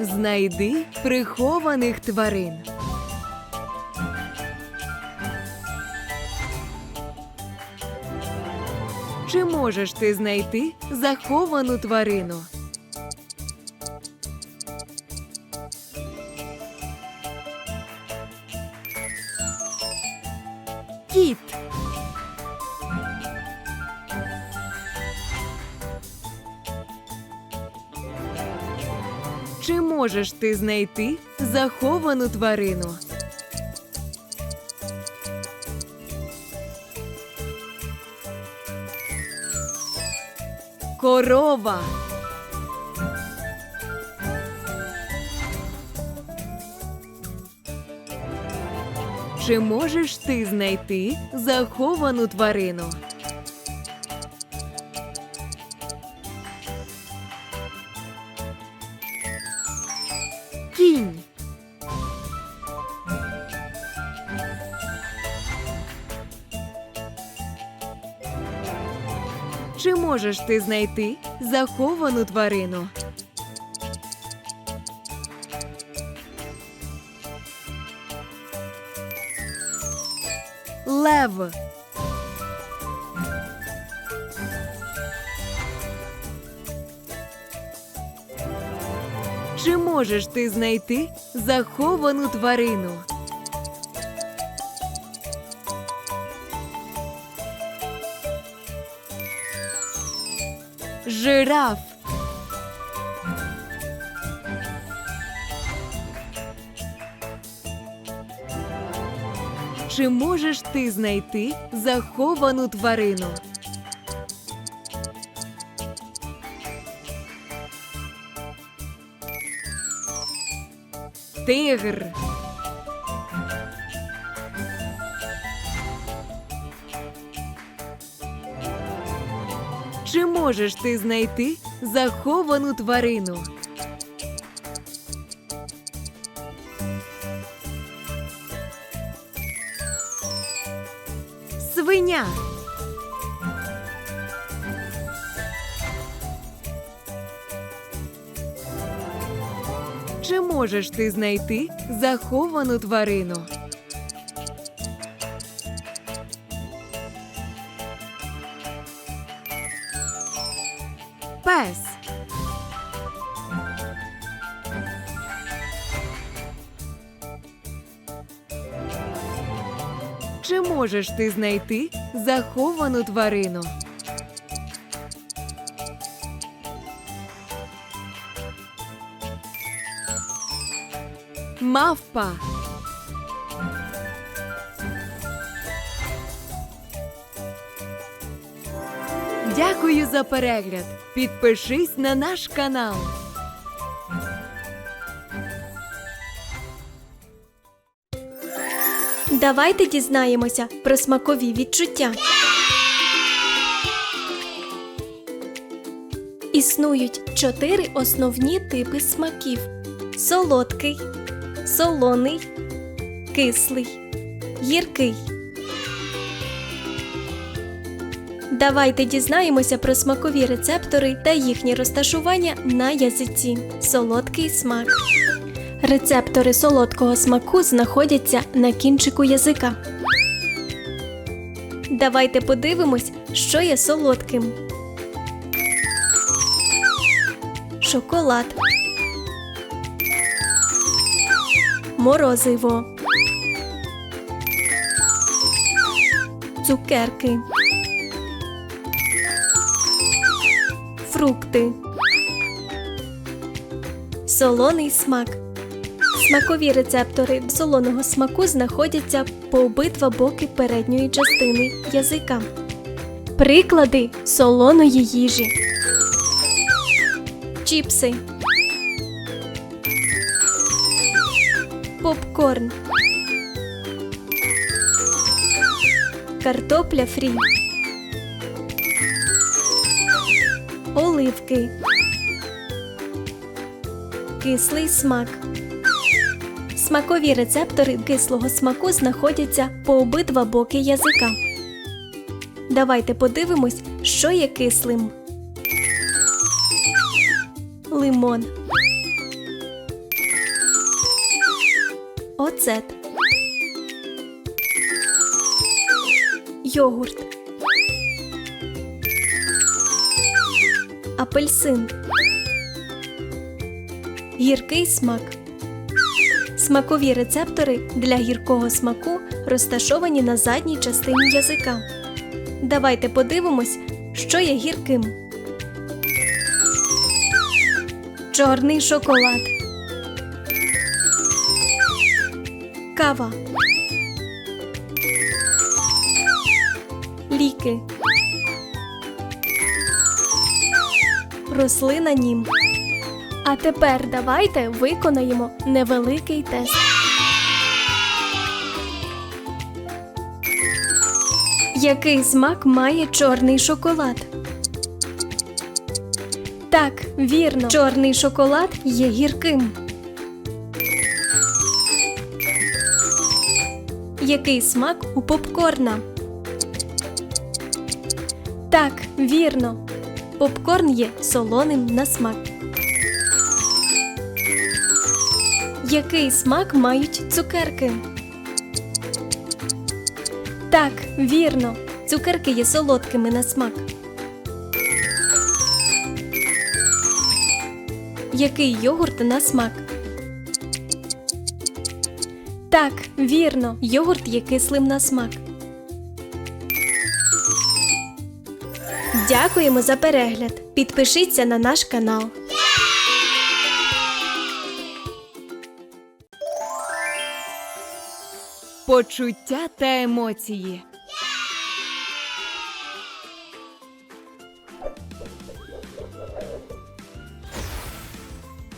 Знайди прихованих тварин. Чи можеш ти знайти заховану тварину? Можеш ти знайти заховану тварину? Корова. Чи можеш ти знайти заховану тварину? Можеш ти знайти заховану тварину? Лев. Чи можеш ти знайти заховану тварину? Жираф. Чи можеш ти знайти заховану тварину? Тигр. Чи можеш ти знайти заховану тварину? Свиня. Чи можеш ти знайти заховану тварину? Можеш ти знайти заховану тварину? Мавпа. Дякую за перегляд. Підпишись на наш канал. Давайте дізнаємося про смакові відчуття. Існують чотири основні типи смаків: солодкий, солоний, кислий, гіркий. Давайте дізнаємося про смакові рецептори та їхнє розташування на язиці. Солодкий смак. Рецептори солодкого смаку знаходяться на кінчику язика. Давайте подивимось, що є солодким. Шоколад. Морозиво. Цукерки. Фрукти. Солоний смак. Смакові рецептори солоного смаку знаходяться по обидва боки передньої частини язика. Приклади солоної їжі. Чіпси. Попкорн. Картопля фрі. Оливки. Кислий смак. Смакові рецептори кислого смаку знаходяться по обидва боки язика. Давайте подивимось, що є кислим. Лимон. Оцет. Йогурт. Апельсин. Гіркий смак. Смакові рецептори для гіркого смаку розташовані на задній частині язика. Давайте подивимось, що є гірким. Чорний шоколад. Кава. Ліки. Рослина нім. А тепер давайте виконаємо невеликий тест. Який смак має чорний шоколад? Так, вірно, чорний шоколад є гірким. Який смак у попкорна? Так, вірно. Попкорн є солоним на смак. Який смак мають цукерки? Так, вірно. Цукерки є солодкими на смак. Який йогурт на смак? Так, вірно. Йогурт є кислим на смак. Дякуємо за перегляд. Підпишіться на наш канал. Почуття та емоції.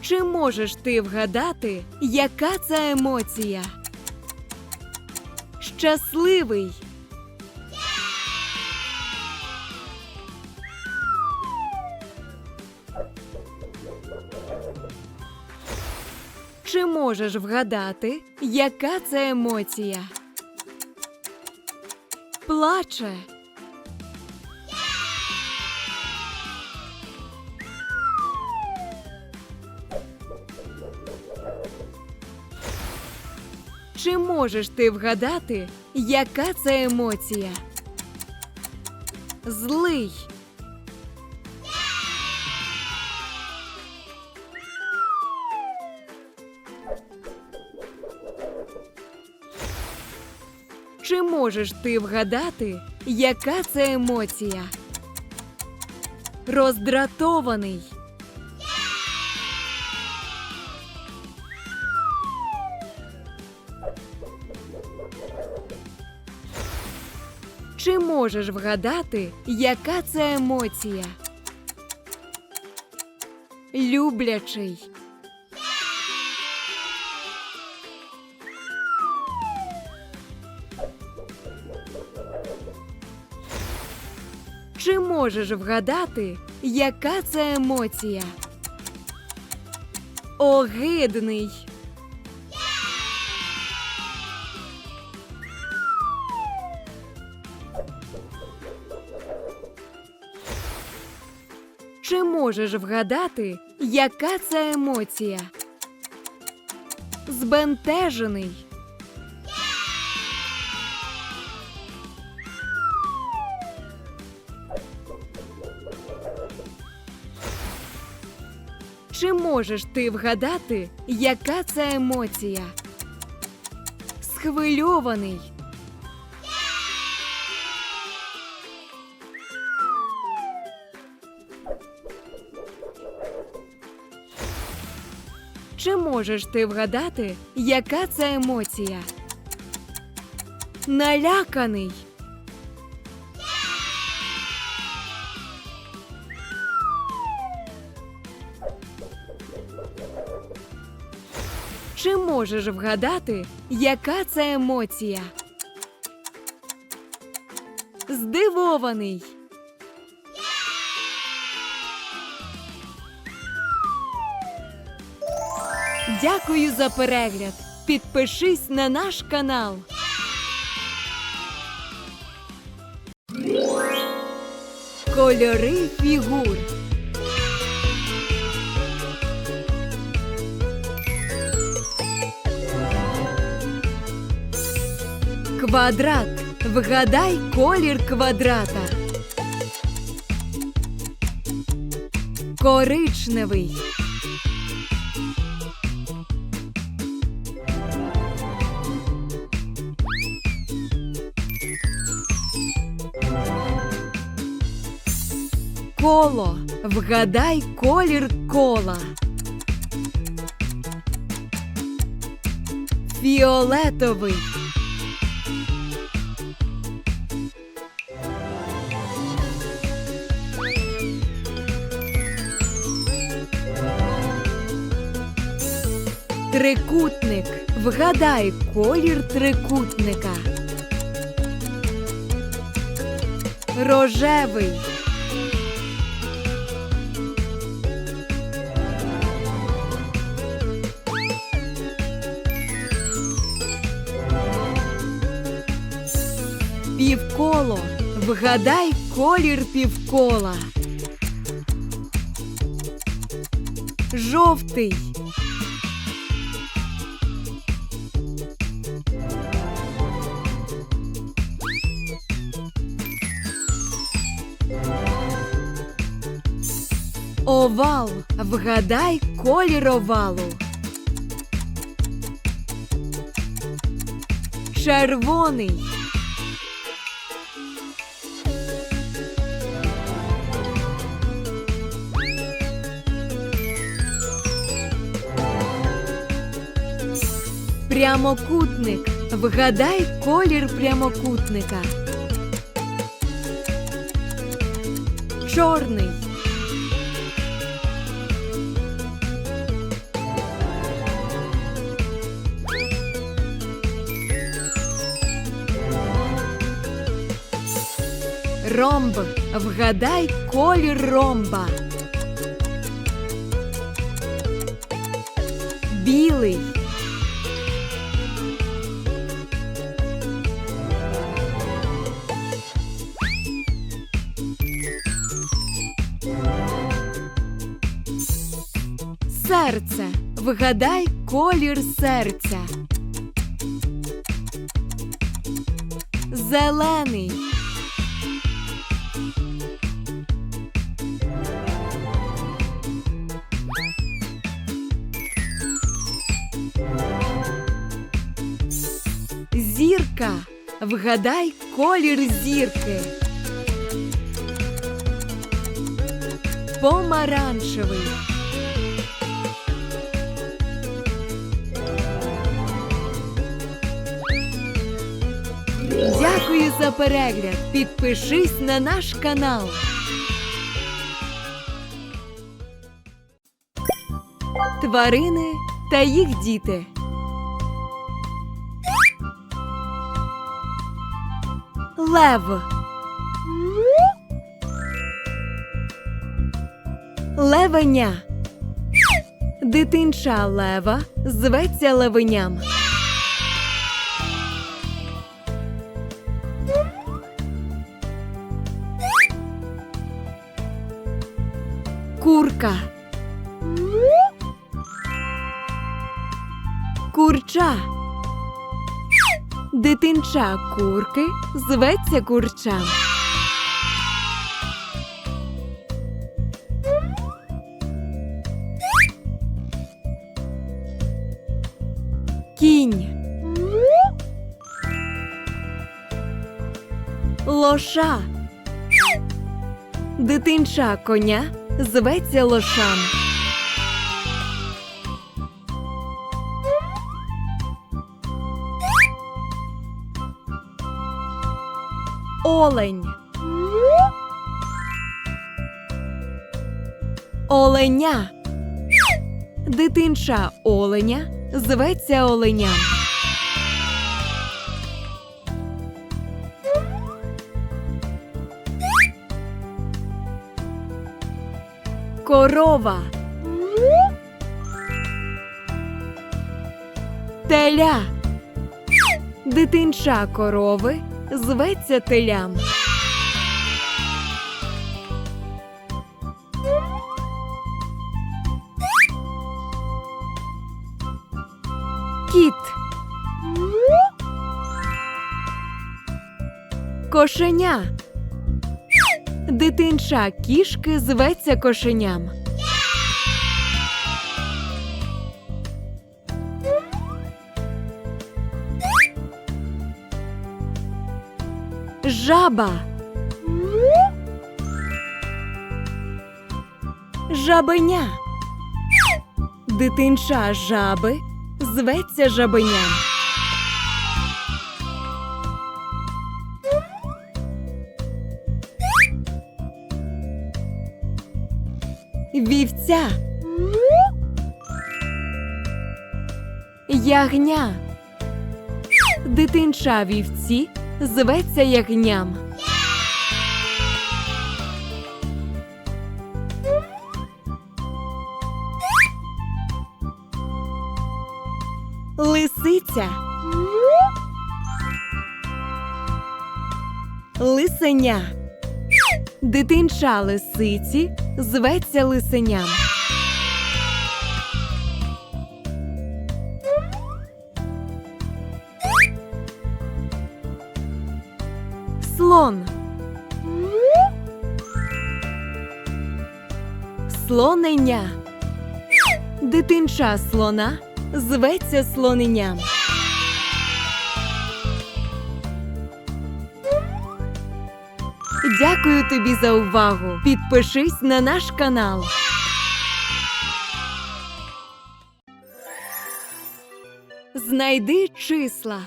Чи можеш ти вгадати, яка це емоція? Щасливий. Чи можеш вгадати, яка це емоція? Плаче. Чи можеш ти вгадати, яка це емоція? Злий. Можеш ти вгадати, яка це емоція? Роздратований. Чи можеш вгадати, яка це емоція? Люблячий. Можеш вгадати, яка це емоція? Огидний. Чи можеш вгадати, яка це емоція? Збентежений. Можеш ти вгадати, яка це емоція? Схвильований. Чи можеш ти вгадати, яка це емоція? Наляканий. Чи можеш вгадати, яка це емоція? Здивований. Дякую за перегляд. Підпишись на наш канал. Кольори фігур. Квадрат. Вгадай колір квадрата. Коричневий. Коло. Вгадай колір кола. Фіолетовий. Вгадай колір трикутника. Рожевий. Півколо. Вгадай колір півкола. Жовтий. Овал. Вгадай колір овалу. Червоний. Прямокутник. Вгадай колір прямокутника. Чорний. Ромб. Вгадай колір ромба. Білий. Серце. Вгадай колір серця. Зелений. Вгадай колір зірки. Помаранчевий. Дякую за перегляд. Підпишись на наш канал. Тварини та їх діти. Лев. Левеня. Дитинча лева зветься левеням. Курка. Курча. Дитинча курки зветься курчам. Кінь. Лоша. Дитинча коня зветься лошам. Олень. Оленя. Дитинча оленя зветься оленям. Корова. Теля. Дитинча корови зветься телям. Кіт. Кошеня. Дитинча кішки зветься кошеням. Жаба. Жабеня. Дитинча жаби зветься жабеням. Вівця. Ягня. Дитинча вівці зветься ягням. Лисиця. Лисеня. Дитинча лисиці зветься лисеням. Слоненя. Дитинча слона зветься слоненям. Дякую тобі за увагу. Підпишись на наш канал. Знайди числа.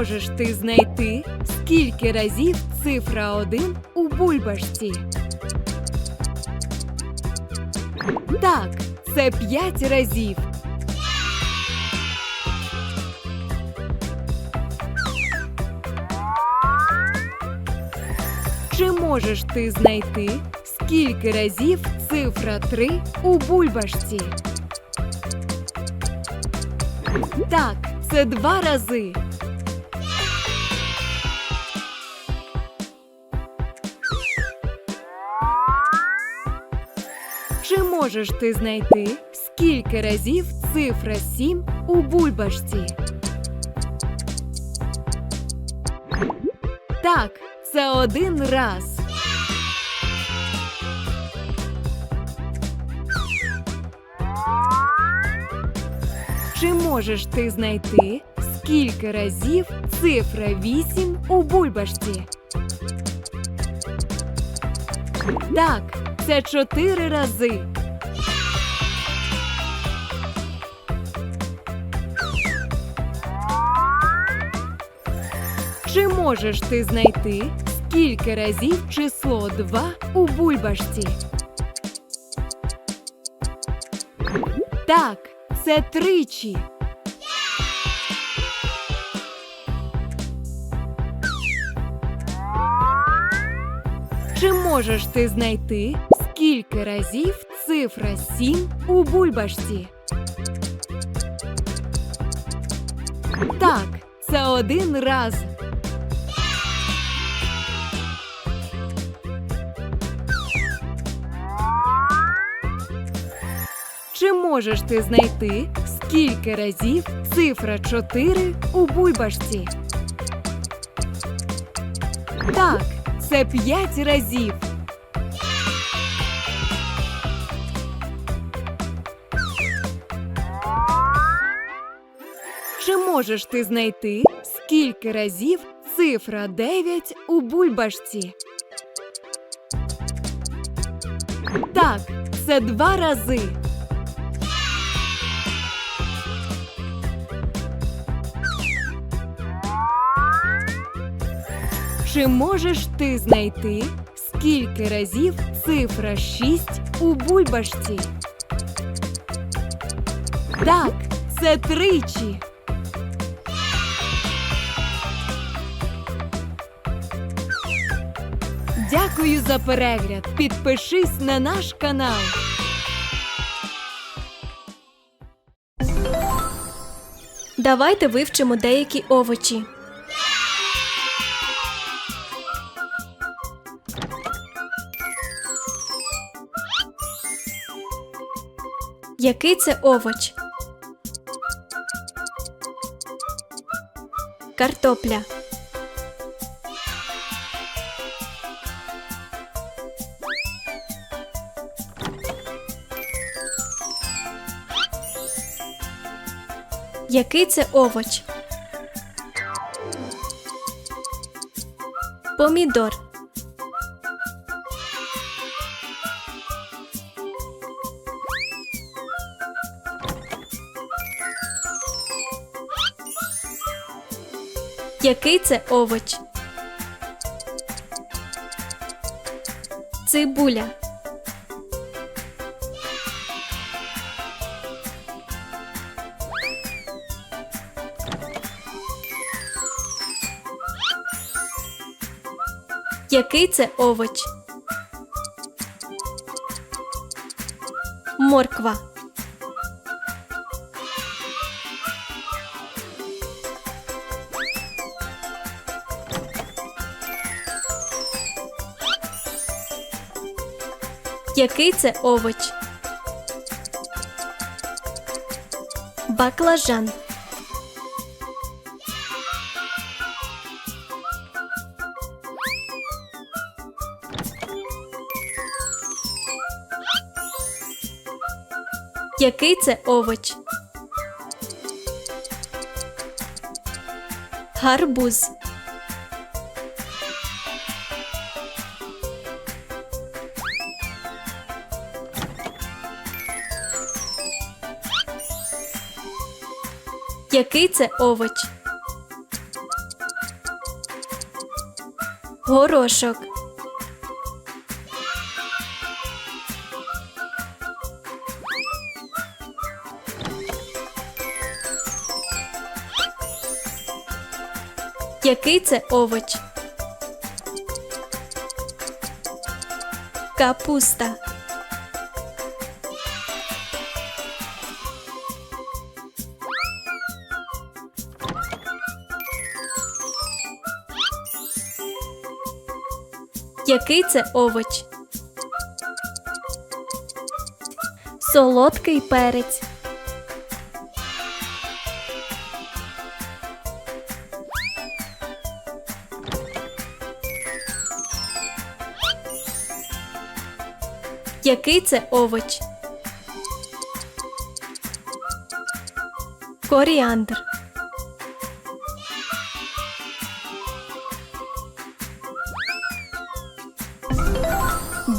Можеш ти знайти, скільки разів цифра 1 у бульбашці? Так, це 5 разів. Чи можеш ти знайти, скільки разів цифра 3 у бульбашці? Так, це два рази. Можеш ти знайти, скільки разів цифра 7 у бульбашці? Так, це один раз. Чи можеш ти знайти, скільки разів цифра 8 у бульбашці? Так, це чотири рази. Чи можеш ти знайти, скільки разів число 2 у бульбашці? Так, це тричі. Чи можеш ти знайти, скільки разів цифра 7 у бульбашці? Так, це один раз. Чи можеш ти знайти, скільки разів цифра 4 у бульбашці? Так, це 5 разів. Чи можеш ти знайти, скільки разів цифра 9 у бульбашці? Так, це два рази. Чи можеш ти знайти, скільки разів цифра 6 у бульбашці? Так, це тричі. Дякую за перегляд. Підпишись на наш канал. Давайте вивчимо деякі овочі. Який це овоч? Картопля. Який це овоч? Помідор. Який це овоч? Цибуля. Який це овоч? Морква. Який це овоч? Баклажан. Який це овоч? Гарбуз. Який це овоч? Горошок. Який це овоч? Капуста. Який це овоч? Солодкий перець. Який це овоч? Коріандр.